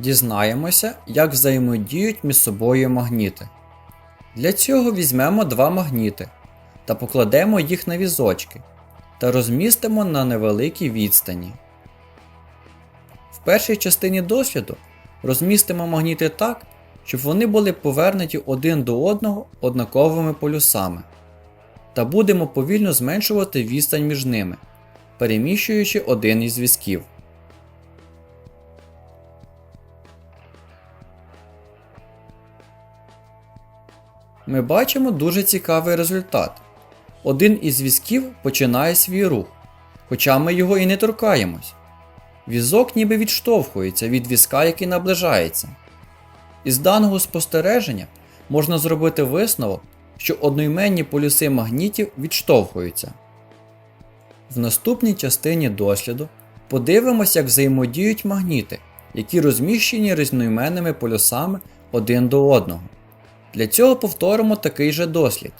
Дізнаємося, як взаємодіють між собою магніти. Для цього візьмемо два магніти та покладемо їх на візочки та розмістимо на невеликій відстані. В першій частині досліду розмістимо магніти так, щоб вони були повернуті один до одного однаковими полюсами, та будемо повільно зменшувати відстань між ними, переміщуючи один із зв'язків. Ми бачимо дуже цікавий результат. Один із зв'язків починає свій рух, хоча ми його і не торкаємось. Візок ніби відштовхується від візка, який наближається. Із даного спостереження можна зробити висновок, що одноіменні полюси магнітів відштовхуються. В наступній частині досліду подивимось, як взаємодіють магніти, які розміщені різноіменними полюсами один до одного. Для цього повторимо такий же дослід.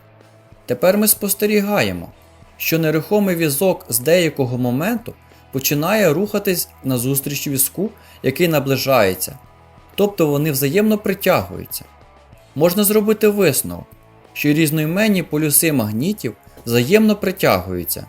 Тепер ми спостерігаємо, що нерухомий візок з деякого моменту починає рухатись назустріч візку, який наближається, тобто вони взаємно притягуються. Можна зробити висновок, що різноіменні полюси магнітів взаємно притягуються,